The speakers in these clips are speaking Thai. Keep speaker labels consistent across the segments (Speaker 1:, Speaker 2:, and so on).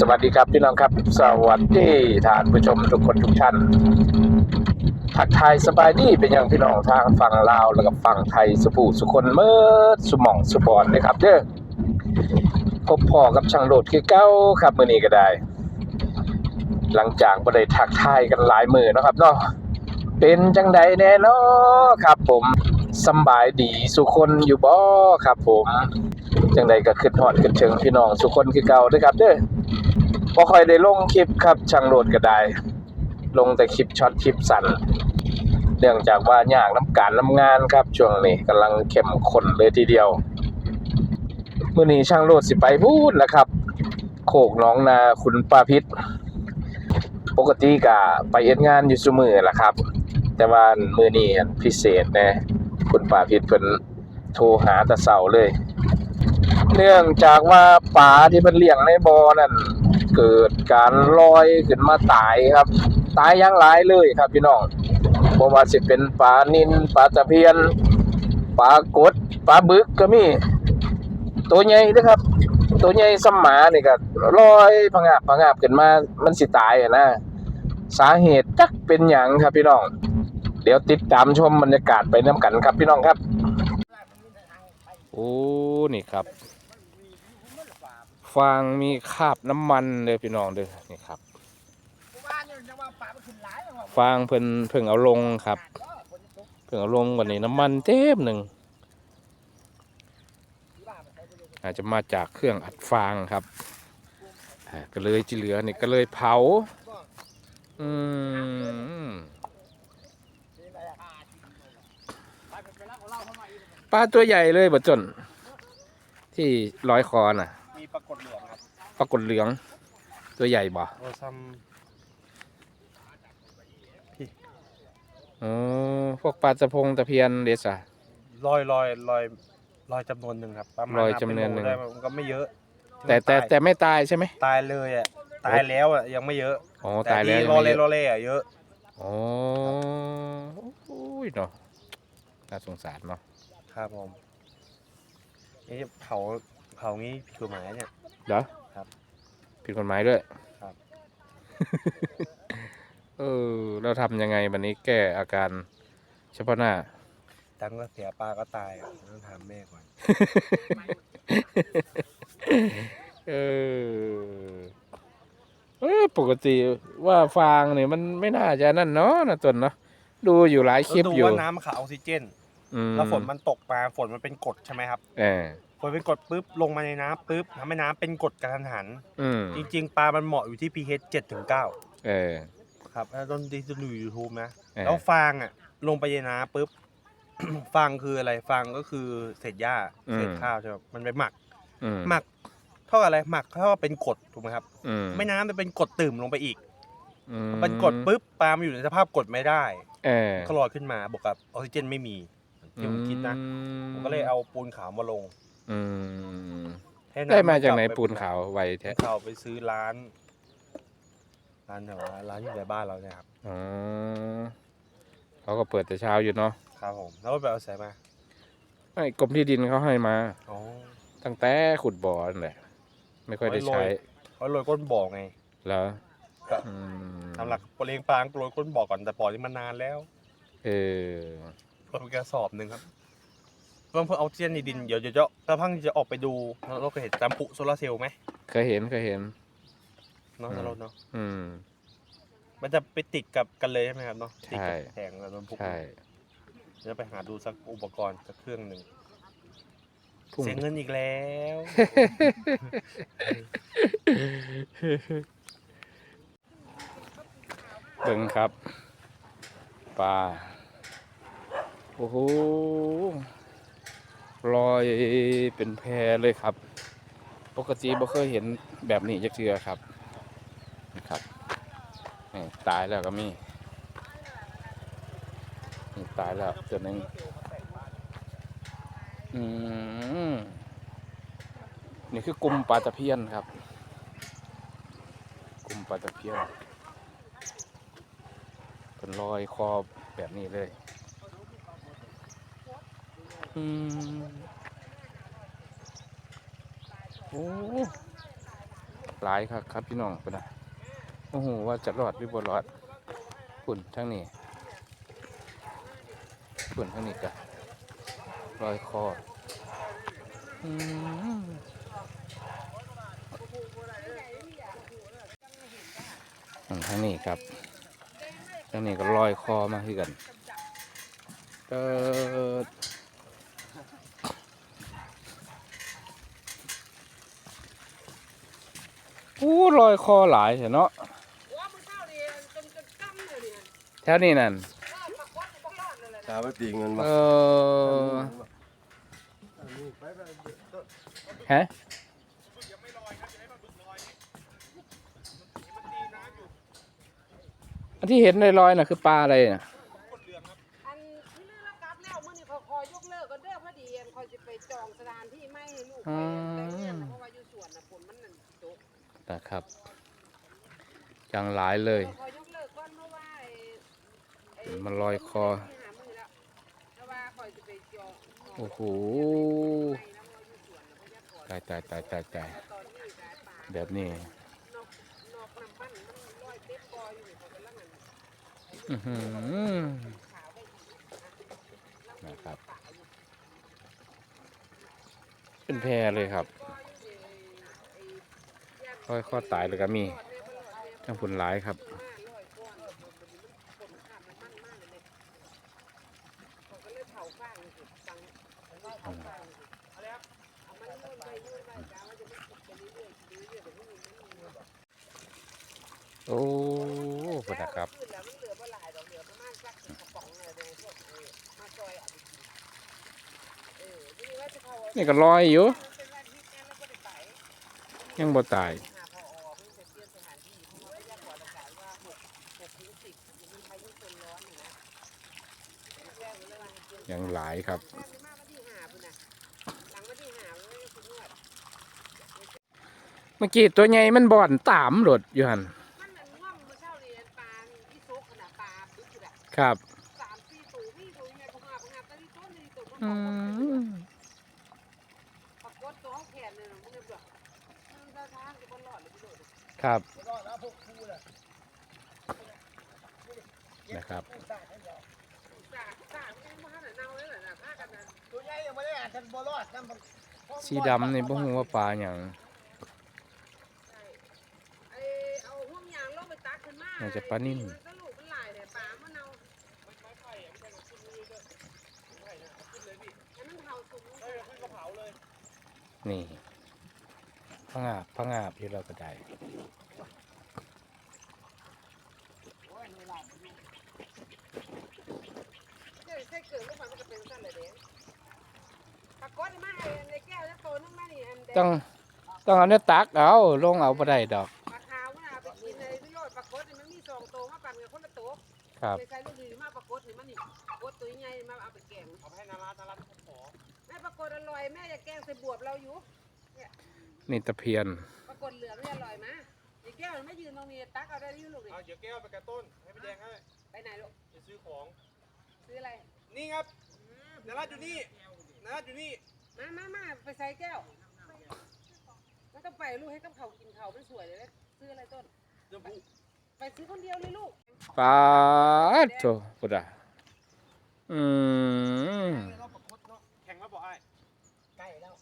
Speaker 1: สวัสดีครับพี่น้องครับ สวัสดีท่านผู้ชมทุกคนทุกท่านทักทายสบายดีเป็นอย่างพี่น้องทางฝั่งลาวแล้วก็ฝั่งไทยสุภูสุคนเมื่อสุหมองสุบอนนะครับเด้อพบพ่อกับช่างโหลดคือเก้าครับมื้อนี้ก็ได้ หลังจากบ่ได้ทักทายกันหลายมือนะครับเนาะเป็นจังใดแน่เนาะครับผม สบายดีสุคนอยู่บ่ครับผมจังใดก็ขึ้นฮอดขึ้นเชิงพี่น้องสุคนคือเก่าเด้อครับเด้อบ่ค่อยได้ลงคลิปครับช่างโหลดก็ได้ ลงแต่คลิปช็อตคลิปสั้นเนื่องจากว่ายากน้ำการน้ำงานครับช่วงนี้กำลังเข้มข้นเลยทีเดียวมื้อนี้ช่างโหลดสิไปพูดนะครับ โคกน้องนาคุณปาพิษปกติก็ไปเฮ็ดงานอยู่ซุมื้อล่ะครับ แต่ว่ามื้อนี้พิเศษแนะ คุณป่าพิษเพิ่นโทรหาต่เช้าเลย เนื่องจากว่าปลาที่มันเลี้ยงในบ่อนั่นเกิดการลอยขึ้นมาตายครับ ตายอย่างหลายเลยครับพี่น้องบ่ว่าสิเป็นปลานิลปลาตะเพียนปลากดปลาบึกก็มี ตัวใหญ่เด้อครับ ตัวใหญ่สมหมานี่ก็ลอยผงาบผงาบขึ้นมามันสิตายอะนะสาเหตุจักเป็นหยังครับพี่น้อง ดี๋ยวติดตามชมบรรยากาศไปน้ำกันครับพี่น้องครับ โอ้ นี่ครับ ฟางมีคราบน้ำมันเลยพี่น้องเด้อนี่ครับ ฟางเพิ่นเพิ่งเอาลงครับ เพิ่งเอาลงวันนี้น้ำมันเต็มหนึ่งอาจจะมาจากเครื่องอัดฟางครับก็เลยจีเหลือนี่ก็เลยเผา อืม ปลาตัวใหญ่เลยบ่จน ที่ร้อยคอน่ะ
Speaker 2: มีปรากฏเหลืองครับ
Speaker 1: ปรากฏเหลือง ตัวใหญ่บ่
Speaker 2: โอซัม
Speaker 1: อ๋อพวกปลาตะพงตะเพียนเดซ่ะ
Speaker 2: ลอยลอยลอยลอยจำนวนหนึ่งครับประมาณ
Speaker 1: ลอยจำนวนหนึ่ง
Speaker 2: ได้มันก็ไม่เยอะ
Speaker 1: แต่แต่
Speaker 2: ที่
Speaker 1: แต่ไม่ตายใช่ไหม
Speaker 2: มันตายตายเลยอะตายแล้วอะยังไม่เยอะ
Speaker 1: อ๋อ
Speaker 2: แต่
Speaker 1: ตายแล้ว
Speaker 2: ที่
Speaker 1: ยัง
Speaker 2: รอ
Speaker 1: ไม่
Speaker 2: เล่
Speaker 1: เย
Speaker 2: รอ
Speaker 1: อะ
Speaker 2: เล่อะเยอะ
Speaker 1: อ๋อโอ้ยเนาะน่าสงสารเนาะ
Speaker 2: ครับผมนี่เผาเผางี้ผิดกฎหมายเนี่ย
Speaker 1: เหรอ
Speaker 2: ครับ
Speaker 1: ผิดกฎหมายด้วย
Speaker 2: ครับ
Speaker 1: เออเราทำยังไงวันนี้แก้อาการเฉพาะหน้า
Speaker 2: ตังค์ก็เสียปลาก็ตายอะต้องถามแม่ก่อน
Speaker 1: เออเออปกติว่าฟางเนี่ยมันไม่น่าจะนั่นเนาะนะตนเนาะดูอยู่หลายคลิป
Speaker 2: แล้วดู
Speaker 1: อยู่
Speaker 2: ว่าน้ำมันขาดออกซิเจน
Speaker 1: อืม
Speaker 2: แล้วฝนมันตกมาฝนมันเป็นกรดใช่ไหมครับ
Speaker 1: เออ
Speaker 2: ฝนเป็นกรดปุ๊บลงมาในน้ำปุ๊บทำให้น้ำเป็นกรดกระทันหัน
Speaker 1: อืม
Speaker 2: จริง ๆ ปลามันเหมาะอยู่ที่ pH 7ถึง9
Speaker 1: เออ
Speaker 2: ครับแล้วต้นดีจะดูยูทูบนะ
Speaker 1: เออ
Speaker 2: แล้วฟางอะลงไปในน้ำปุ๊บ ฟางคืออะไรฟางก็คือเศษหญ้าเศษข้าวใช่ไหมมันไปหมัก
Speaker 1: อืม
Speaker 2: หมักเท่ากับอะไรหมักเท่ากับเป็นกรดถูกไหมครับ
Speaker 1: อืม
Speaker 2: ไม่น้ำมันเป็นกรดตื่มลงไปอีก
Speaker 1: อืม
Speaker 2: เป็นกรดปุ๊บปลามันอยู่ในสภาพกรดไม่ได้
Speaker 1: เออ
Speaker 2: ก็ลอยขึ้นมาบวกกับออกซิเจนไม่มี ที่ผมคิดนะ ผมก็เลยเอาปูนขาวมาลง
Speaker 1: อืม
Speaker 2: ให้น้ำ
Speaker 1: ได้มาจากไหน
Speaker 2: กลับ
Speaker 1: ปูนขาวไว
Speaker 2: ปู
Speaker 1: แท้
Speaker 2: นขาวไปซื้อร้าน ร้านแถวร้านอยู่ในบ้านเราเนี่ยครับ
Speaker 1: อ๋อเขาก็เปิดแต่เช้าอยู่เนาะ
Speaker 2: ครับผม แล้วก็ไปเอาใส่มา
Speaker 1: ไอ้กรมที่ดินเขาให้มา
Speaker 2: อ๋อ
Speaker 1: ตั้งแต่ขุดบ่อนั่นแหละ ไม่ค่อยได้ใช้
Speaker 2: เขาโรยก้นบ่อไง
Speaker 1: แล้ว
Speaker 2: ก็
Speaker 1: อืม
Speaker 2: ทำหลักปลเองปลางโรยก้นบ่อก่อนแต่บ่อนี่มันนานแล้ว
Speaker 1: เออ
Speaker 2: โรยเป็นกระสอบหนึ่งครับเพิ่งเพิ่งเอาเจียนในดินเดี๋ยวเดี๋ยวจะกระพังจะออกไปดูเราเคยเห็นจำปุโซลาร์เซลล์ไหม
Speaker 1: เคยเห็นเคยเห็น
Speaker 2: เนาะ
Speaker 1: อืม
Speaker 2: สโลดเนาะ
Speaker 1: อืม
Speaker 2: มันจะไปติดกับกันเลยใช่ไหมครับเนาะติดกับ
Speaker 1: ใช่
Speaker 2: แผงกับน้ำพุ
Speaker 1: ใช่
Speaker 2: เดี๋ยวไปหาดูสักอุปกรณ์สักเครื่องหนึ่ง
Speaker 1: พรุ่ง
Speaker 2: เสียเงินอีกแล้ว
Speaker 1: เบิ่งครับปลา โอ้โหลอยเป็นแพเลยครับ ปกติบ่เคยเห็นแบบนี้จักเทือครับนะครับนี่ตายแล้วก็มีนี่ตายแล้วตัวนึงอืมนี่คือกลุ่มปลาตะเพียนครับ กลุ่มปลาตะเพียนเป็นรอยคอแบบนี้เลย โอ้หลายครับครับพี่น้องปะนะโอ้โหว่าจะรอดหรือบ่รอดฝุ่นทั้งนี้ฝุ่นทั้งนี้กะลอยคออืมทั้งนี้ครับทั้งนี้ก็ลอยคอมาคือกันเกิด อู้ลอยคอหลายเนาะ
Speaker 3: ว่ามึงเข้าดิจนจนกั้มเลยเนี่ย
Speaker 1: แถวนี้นั่น
Speaker 3: เออปรากฏอยู่บ้านเลยแหละ
Speaker 4: ชาวบ้านตีเงิน
Speaker 1: เอ
Speaker 4: มา
Speaker 1: อฮะอันที่เห็นลอยๆน่ะคือปลาอะไรน่ะ
Speaker 3: นะ
Speaker 1: ครับจังหลายเลย มันลอยคอ โอ้โห
Speaker 3: แตา
Speaker 1: ยตายตายตายตายแบบนี้
Speaker 3: อือ
Speaker 1: หือนะครับ เป็นแพรเลยครับ ลอยคอตายเลยก็มีทั้งผลหลายครับโอ้ขนะครับนี่ก็ลอยอยู่ ยังบ่ตาย ยังหลาย ครับเมื่อกี้ตัวใหญ่มันบ่อนตามรถอยู่หัน
Speaker 3: มันน่ะง่วงเมื่อเช้านี่ปลดอยู่แบบ
Speaker 1: ครับ
Speaker 3: อืมปรากฏตัวเขาแขนเลยนะมึงเนี่ยแบ
Speaker 1: ครับนะครับ สีดำนี่บ่ฮู้ว่าปลาหยัง
Speaker 3: ใช่ไอเอาห่วงยางลงไปตักขึ้นมา
Speaker 1: น่าจะปลานิ่ม
Speaker 3: มันก็ลูกมันหลายเนี่ยปลามันเน่าอันนั้นเผาสุก
Speaker 1: นี่พังอาบพังอาบที่เราก็ได้
Speaker 3: ใช่ใช่เกิดลูกมันมันจะเป็นสั้นเลยเด้ปรากฏมาไอ้ในแก้วจะโตนึงมานี่อันแดง
Speaker 1: ต้องต้องเอาเนื้อตักเอาลงเอาบ่ได้ดอก
Speaker 3: ปลาขาวน่ะไปกินเลยพี่โยชน์ปรากฏนี่มันมีสองตัวมาปั่นกับคนละตัว
Speaker 1: ครับ
Speaker 3: ไปใส่ลูกดีมาปรากฏนี่มันนี่ปรากฏตัวใหญ่มาเอาไปแกง
Speaker 2: เอาไปให้นารานาราขอ
Speaker 3: แม่ปรากฏอร่อยแม่จะแกงใส่บวบเราอยู่
Speaker 1: นี่ตะเพียน
Speaker 3: ปรากฏเหลืองนี่อร่อยมะไอ้แก้วมันไม่ยืนตรงนี้ตักเอาได้อยุ่ลูกดิ
Speaker 2: เอาเดี๋ยวแก้วไปกระต้นให้พี่แดงให้
Speaker 3: ไปไหนลูก
Speaker 2: ไปซื้อของ
Speaker 3: ซื้ออะไร
Speaker 2: นี่ครับนาราอยู่นี่นาราอยู่นี่
Speaker 3: มามามาไปใส่แก้วมันต้องไปลูกให้กับเขากินเขามันสวยเลยนะซื้ออะไรต้น
Speaker 2: เดี๋ยวผม
Speaker 3: ไปซื้อคนเดียวเลยลูก
Speaker 1: ปลาโตพุดาอืม
Speaker 2: แข่งแล้วบอกไอ้
Speaker 5: ใกล้แล้ว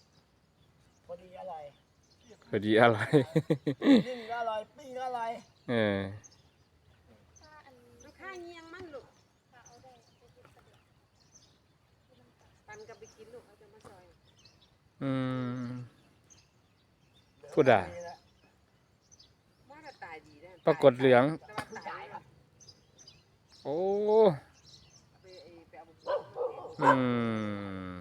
Speaker 5: พอดีอร่อย
Speaker 1: พอดีอะไร
Speaker 5: นึ่งก็อร่อยปิ้งก็อร่อย
Speaker 1: เออ
Speaker 3: มันข้าเงียงมันลูกปันกับไปกินลูกเขาจะมาซอย
Speaker 1: อืมพูดอะ
Speaker 3: ว่าจะตายดีนะ
Speaker 1: ปรากฏเหลือง
Speaker 3: แต่ว่าตายแล้ว
Speaker 1: โอ้
Speaker 3: เอาไปไอ้ไปเอาบุก
Speaker 1: อืม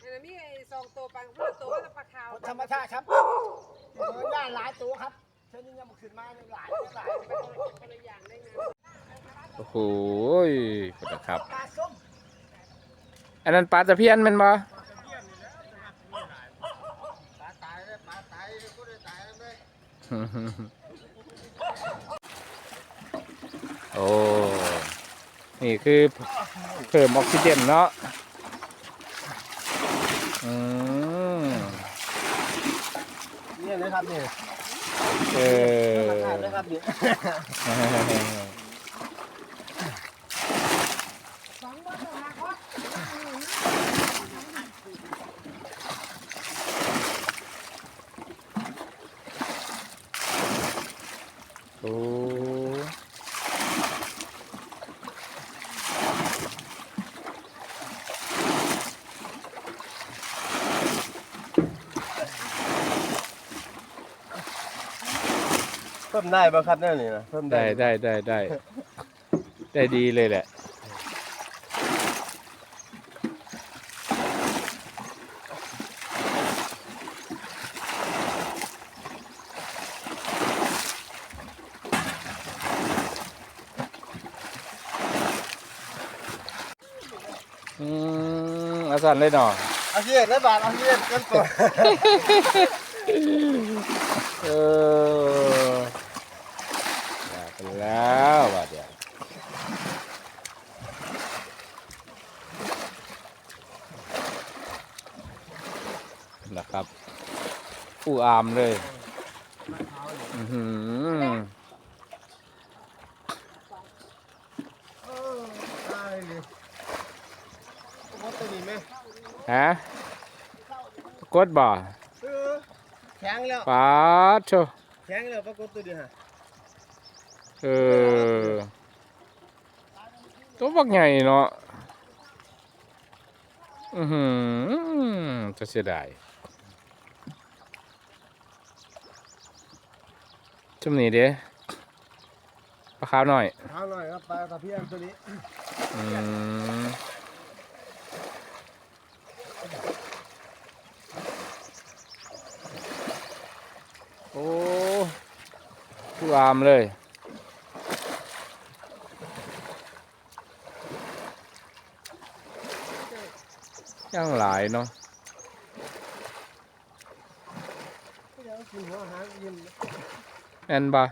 Speaker 3: อันนั้นมีไอ้สองตัวปังพูดตัวแล้วปลาขาว
Speaker 5: ธรรมชาติครับเหมือนย่านหลายตัวครับเช่นนี้ยังมาขึ้นมาหลายหลาย
Speaker 3: ไปคนละคนละอย่างได้ไง
Speaker 1: โอ้โหพุดาครับ
Speaker 5: ปลาส้ม
Speaker 1: อันนั้นปลาตะเพียนแมันบ่
Speaker 5: ปลาตายเลยปลาตายก็ได้ตายเลย
Speaker 1: โอ้ นี่คือเพิ่มออกซิเจนเนาะ อืม
Speaker 5: นี่เลยครับครับนี่
Speaker 1: เออ
Speaker 5: งามเลยครับนี่
Speaker 3: สองวันต่อมาก็
Speaker 1: โอ้
Speaker 5: เพิ่มได้ป่ะครับเนี่ยนี่นะเพิ่ม
Speaker 1: ได้ได้ได้ได้ ได้ดีเลยแหละ อืมอาสันเลยเนาะ
Speaker 5: เอาเสียได้บาทเอาเสียกันก่อน
Speaker 1: เอออยากกัน แล้วบาดเดียวนะครับผู้อามเลยอือหือ
Speaker 5: เออได้เลยผมว่าตัวนี้ไหม
Speaker 1: ฮะกดบ่
Speaker 5: เออแข็งแล้ว
Speaker 1: ปาดโช
Speaker 5: แข็งแล้วปรากฏตัวเดียวฮะ
Speaker 1: เออ ตัวบักใหญ่เนาะ อือหือจะเสียดายจุ่มนี้เด้ปลาขาวหน่อย
Speaker 5: เอาหน่อยครับปลาตะเพียนตัวนี้
Speaker 1: อืมโอ้ผู้อามเลย ยังหลายเนาะแอนบา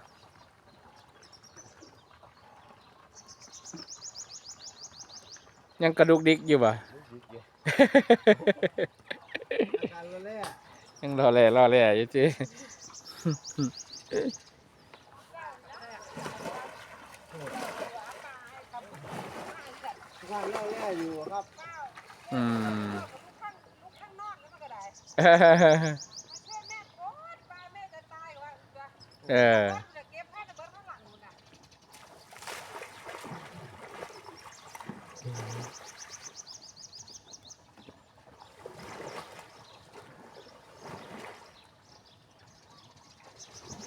Speaker 1: ยังกระดุกดิกอยู่บ่
Speaker 5: อาการละ
Speaker 1: ยังรอแล่รอแล่อยู่จี
Speaker 5: อื
Speaker 1: ม
Speaker 3: ลูกข้างนอกนี่มันก็ได้ เอนแม่โคตรปลาแม่จะตายว่า
Speaker 1: เออ
Speaker 3: จะเก็บให้แต่เบิดข้างหลังนู่นน่ะ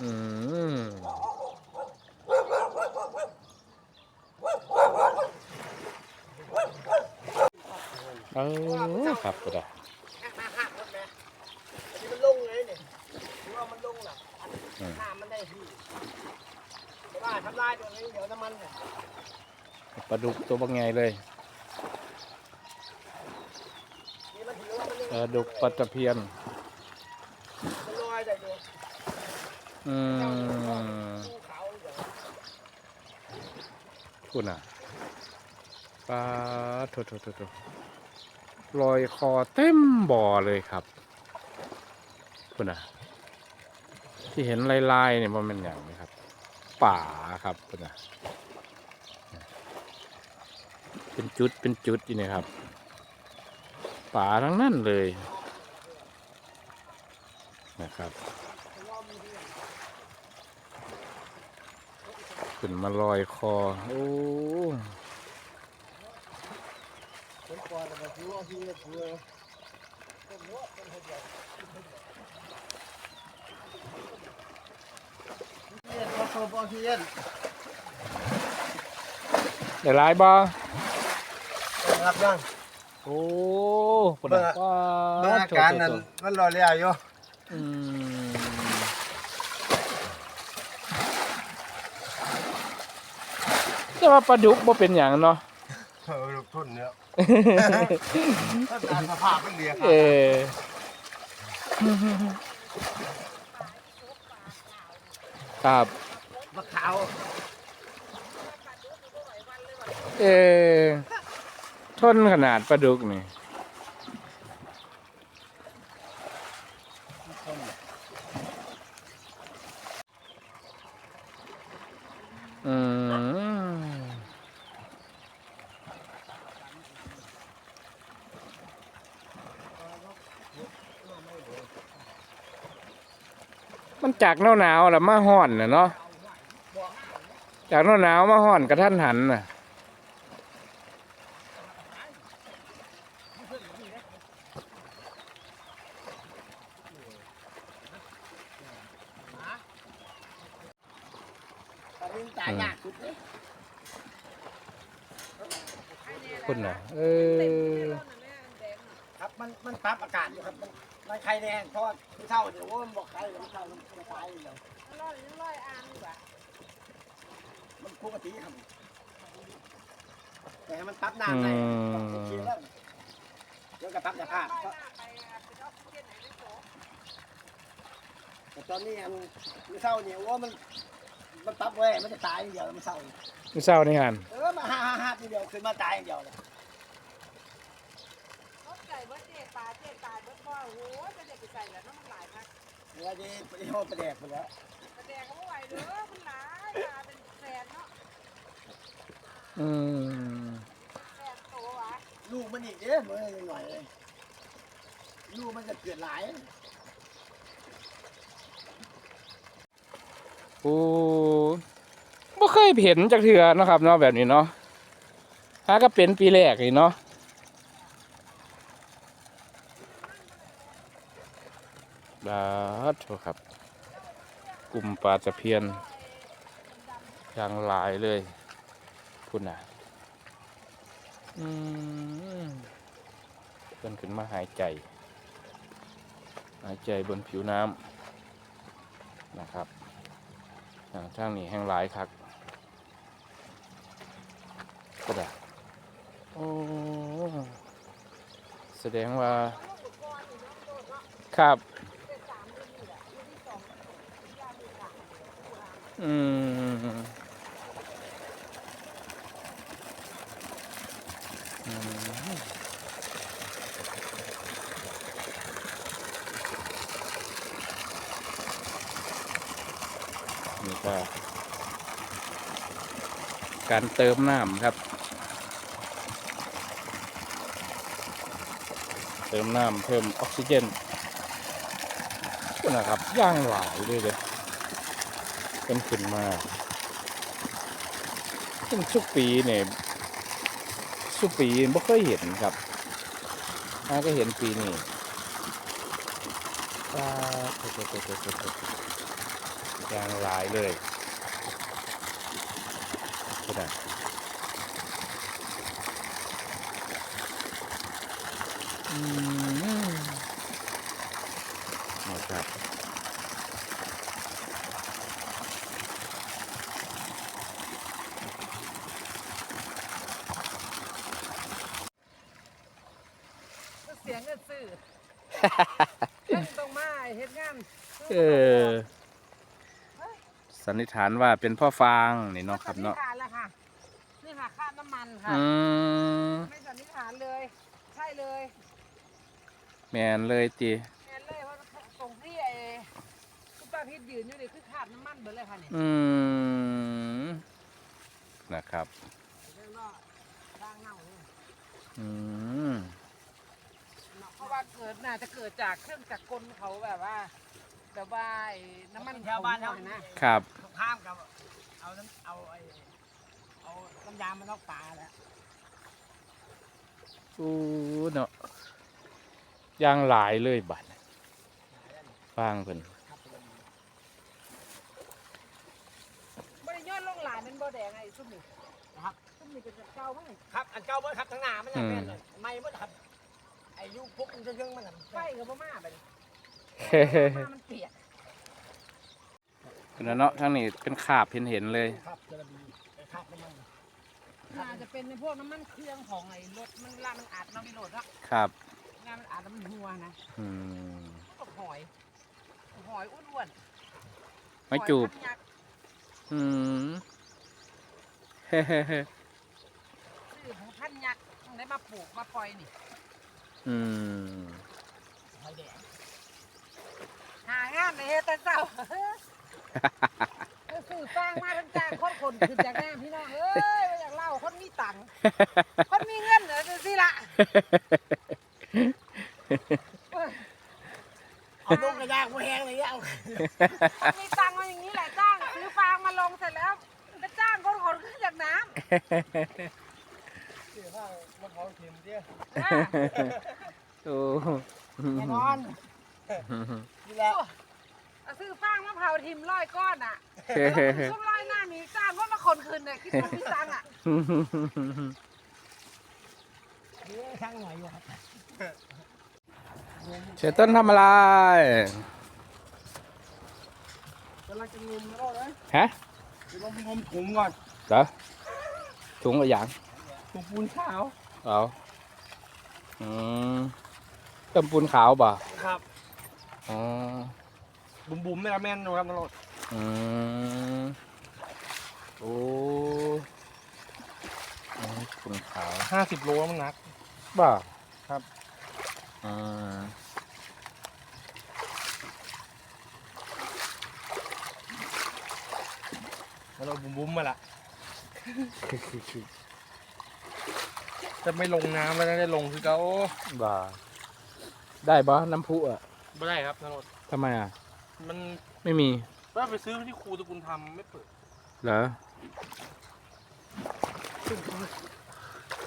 Speaker 1: อืมเออครับก็ได้
Speaker 5: หักๆครับแม่อันนี้มันลงเลยเนี่ยถือว่ามันลงแหละน้ำมันได้ที่แต่ว่าทำลายตัวนี้เดี๋ยวน้ำมันเนี่ย
Speaker 1: ปลาดุกตัวบางไงเลยปลาดุกปลาตะเพียน
Speaker 5: มันลอยได้อยู่
Speaker 1: อืมคุณอะปลาถโถโถโถลอยคอเต็มบ่อเลยครับคุณอะที่เห็นลายๆเนี่ยมันเป็นอย่างนี้ครับ ป่าครับคุณอะ เป็นจุดเป็นจุดอยู่เนี่ยครับป่าทั้งนั้นเลยนะครับขึ้นมาลอยคอ โอ้
Speaker 5: เป็นปอดแต่ว่าถือว่าที่เนี่ยถือว่าเย็นพอโซบอที่เย็น
Speaker 1: ได้หลายบ่
Speaker 5: ครับยัง
Speaker 1: โอ้คุณ
Speaker 5: เบิ่ง
Speaker 1: อะ
Speaker 5: อะ
Speaker 1: ว้า
Speaker 5: เมื่ออาการนั้น
Speaker 1: โถโถโถ
Speaker 5: มันรอเรียอยู่
Speaker 1: อืมแต่ว่าปลาดุกบ่เป็นอย่างเนาะ
Speaker 5: เออลูกทุนเนี่ยถ้าตามสภาพมันเดียค
Speaker 1: เอ
Speaker 5: รับ
Speaker 1: อครับ
Speaker 5: มะขาว
Speaker 1: เออ ทนขนาดปลาดุกนี่อืมมันจากหนาวหนาวแล้วมาห่อนน่ะเนาะจากหนาวหนาวมาห่อนกระทันหันน่ะ
Speaker 3: มันมัน
Speaker 5: ไข่แดงเพราะว่าผู้เท่าเดี๋ยวว่ามันบอกไข่มันเท่ามันมันตายอยู่แล้ว
Speaker 3: มันร้อยยังร้อยอ่านอยู่อะ
Speaker 5: มันปกติครับแต่ให้มันปรับน้ำได้
Speaker 1: อืม
Speaker 5: โอเคแล้วเดี๋ยวก็ปรับสภาพ
Speaker 3: ร้อยหน้าไปอะเป็นออก
Speaker 5: แต่ตอนนี้อันผู้เท่าเนี่ยว่ามันมันปรับไว้มันจะตายอย่างเดียวมันเศร้า
Speaker 1: มื้อเช้านี่หัน
Speaker 5: เออมาฮ่าฮ่าฮ่าทีเดียวขึ้นมาตายอย่างเดียวเลย
Speaker 3: รถไก่เบิดเจ๊ปลาเจ๊ตายเบิดพ่อโอ้โหจะเด็กไปใส่แล้วน้ำมันหลายมาก
Speaker 5: เดี๋ยวจะไปห้องประแดกไปแล้ว
Speaker 3: กระแดงก็ไม่ไหวเด้อมันหลายปลาเป็นแสนเนาะ
Speaker 1: อืม
Speaker 3: แสนโตวะ
Speaker 5: ลูกมันอีกเด้อมือหน่อยเลยลูกมันจะเกิดหลาย
Speaker 1: โอ้บ่เคยเห็นจักเทื่อเนาะครับเนาะแบบนี้เนาะหาก็เป็นปีแรกนี่เนาะบา ดโถครับ กลุ่มปลาตะเพียนอย่างหลายเลยพุ่นน่ะอืมเพิ่นขึ้นมาหายใจ หายใจบนผิวน้ำนะครับอ่าทางนี้แห้งหลายครับก็ได้โอ้แสดงว่าครับ อืมอืมนี่ก็การเติมน้ำครับ เติมน้ำเพิ่มออกซิเจนนะครับย่างหลายเลยเลย เป็นขึ้นมาซึ่งทุกปีเนี่ยทุกปีไม่เคยเห็นครับน่าก็เห็นปีนี้ว้าย่างหลายเลยก็ได้อืมนะครับ
Speaker 3: ก็เสียเงินซื้อเพิ่น ต้องมาเฮ็ดงาน
Speaker 1: เออสันนิษฐานว่าเป็นพ่อฟางนี่เนาะครับเนาะ
Speaker 3: สันนิษฐานแล้วค่ะนี่ค่ะค่าน้ำมันค่ะ
Speaker 1: อืม
Speaker 3: ไม่สันนิษฐานเลย ใช่เลย
Speaker 1: แมนเลยจี
Speaker 3: แม่นเลยว่าตรงที่ไอ้คุณป้าพิษยืนอยู่นี่คือขาดน้ำมันเบิดเลยค่ะนี่
Speaker 1: อืมนะครับ
Speaker 3: เรื่องว่าร่างเน่าเนี่ย
Speaker 1: อืม
Speaker 3: เพราะว่าเกิดน่าจะเกิดจากเครื่องจักรกลเขาแบบว่าแบบว่าไอ้น้ำมัน
Speaker 5: แถวบ้าน
Speaker 3: เขา
Speaker 5: เท่า
Speaker 3: นะ
Speaker 5: นะ ครับ ข้ามกับเอาน้ำเอาไอ้เอาน้ำยามันนอกปลาแล้ว
Speaker 1: อู้เนาะย่างหลายเลยบัดฟางเพิ่น
Speaker 3: บริยอดลงหลายเป็นบ่แดงไอ้ซุ่มนี่นะครับซุ่มนี่เป็นเก่ามั้ง
Speaker 5: ครับ อันเก่าเมื่อครับทั้งหน้ามันยังแม่นเลยไม่เมื่อครับ ไอ้ยุคพวกมันจะยังมันน่ะ
Speaker 3: ไฟกับบ่มาไปดิ
Speaker 1: เฮ้
Speaker 3: มามันเปียก
Speaker 1: ๆเนาะทั้งนี้เป็นขาบเห็นเห็นๆเลย
Speaker 5: ครับจะระบีไอ้ครับน้ำมัน
Speaker 3: น่าจะเป็นในพวกน้ำมันเครื่องของไอ้รถมันลามันอัดเนาะมีรถเนาะ
Speaker 1: ครับ
Speaker 3: งานมันอัดแล้วมันหัวนะ
Speaker 1: อืม
Speaker 3: กับหอย หอยอ้วนๆ
Speaker 1: ไม่จูบ
Speaker 3: หอยพันยักษ์
Speaker 1: อืมเฮ้ๆ
Speaker 3: ซื้อของพันยักษ์ได้มาปลูกมาปล่อยนี่
Speaker 1: ๆ อืม
Speaker 5: หอยแดง
Speaker 3: หางานในเฮ็ดแต่เช้าก็ซื้อสร้างมาทั้งจ้างคนคนคือคนมีเงินเหรอจะสิละ
Speaker 2: เอาลงกระยากผู้แห้งเลยเอา
Speaker 3: คนมีตังค์มาอย่างนี้แหละจ้างซื้อฟางมาลงเสร็จแล้วก็จ้างคนขนขึ้นจากน้
Speaker 2: เดี๋ยวข้างมาเผาถิ่นเดี้ยำ
Speaker 3: อ่า
Speaker 1: โอ้
Speaker 2: แน่นอนนี่แหละ
Speaker 3: เอาซื้อฟางมาเผาทิมร้อยก้อนอะช่วงร้อยหน้ามีจ้างก็มาขนคืนเนี่ยคิดว่ามีตังค์อะ
Speaker 2: นี่ช่างหน่อยอยู่ครับ
Speaker 1: เชยต้นทำอะไร
Speaker 2: กำลังจะงมแล้วนะ
Speaker 1: ฮะ
Speaker 2: เดี๋ยวลองงมถุงก่อน
Speaker 1: เหรอถุงอะไรอย่าง
Speaker 2: ถุงปูนขาว
Speaker 1: เอาอืมเติมปูนขาวป่ะ
Speaker 2: ครับ
Speaker 1: อ๋อ
Speaker 2: บุ๋มบุ๋มไม่ละแม่นนะครับนรก
Speaker 1: อืมโอ้อืมปูนขาว
Speaker 2: ห้าสิบโลแล้วมันหนัก
Speaker 1: บ้า
Speaker 2: ครับ
Speaker 1: อ่า
Speaker 2: แล้วเราบุ๋มบุ๋มมาละ จะไม่ลงน้ำแล้วนะได้ลงคือเขา
Speaker 1: บ้าได้ปะน้ำพุอะ
Speaker 2: ไม่ได้ครับนรก
Speaker 1: ทำไมอะ
Speaker 2: มัน
Speaker 1: ไม่มี
Speaker 2: ว่าไปซื้อที่ครูตะกุลทำไม่เปิด
Speaker 1: เหรอ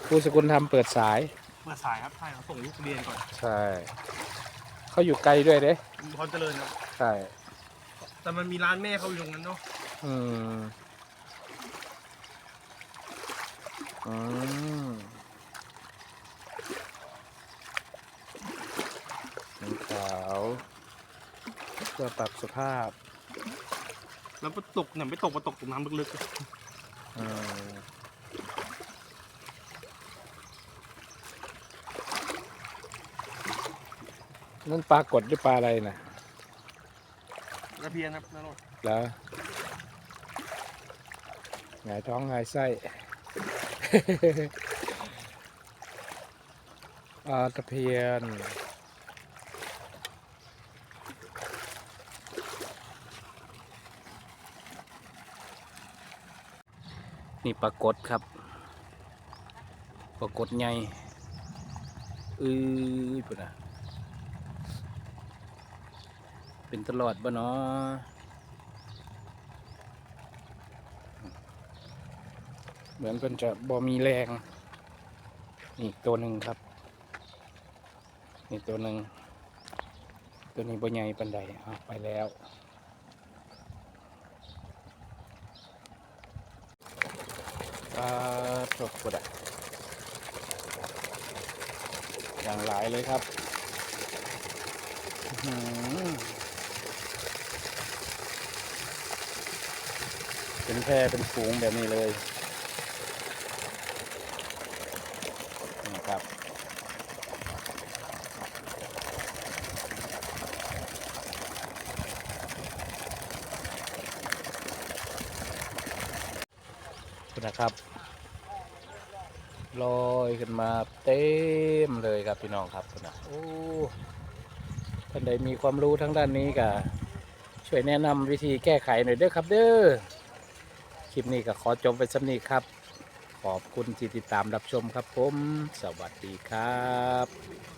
Speaker 1: ครูสกุลทำเปิดสาย
Speaker 2: เปิดสายครับใช่เขาส่งลูกเรียนก่อน
Speaker 1: ใช่ เขาอยู่ไกลด้วยเด้
Speaker 2: พอเจริญครับ
Speaker 1: ใช่
Speaker 2: แต่มันมีร้านแม่เขาอยู่ตรงนั้นเนาะ
Speaker 1: อืมอืม สีขาวเพื่อปรับสภาพ
Speaker 2: แล้วไปตกเนี่ยไม่ตกมาตกตรงน้ำลึก
Speaker 1: อืมนั่นปลากดหรือปลาอะไรนะ
Speaker 2: ๆกระเพียนครับนรก
Speaker 1: แล้วหงายท้องหงายไส้ปลาตะเพียน นี่ปรากฏครับ ปรากฏไงอือปุ่นนะเป็นตลอดบ่เนาะเหมือนเป็นจะบ่มีแรง นี่ตัวหนึ่งครับ นี่ตัวหนึ่ง ตัวนี้บ่ใหญ่ปันใดเอาไปแล้ว ปลา ตกกดอะอย่างหลายเลยครับหือเป็นแพร่เป็นฝูงแบบนี้เลยนี่ครับ คุณนะครับ ลอยขึ้นมาเต็มเลย ครับพี่น้องครับคุณนะโอ้ท่านใดมีความรู้ทั้งด้านนี้ก็ช่วยแนะนำวิธีแก้ไขหน่อยเด้อครับ เด้อคลิปนี้ก็ขอจบไปสำนีครับ ขอบคุณที่ติดตามรับชมครับผม สวัสดีครับ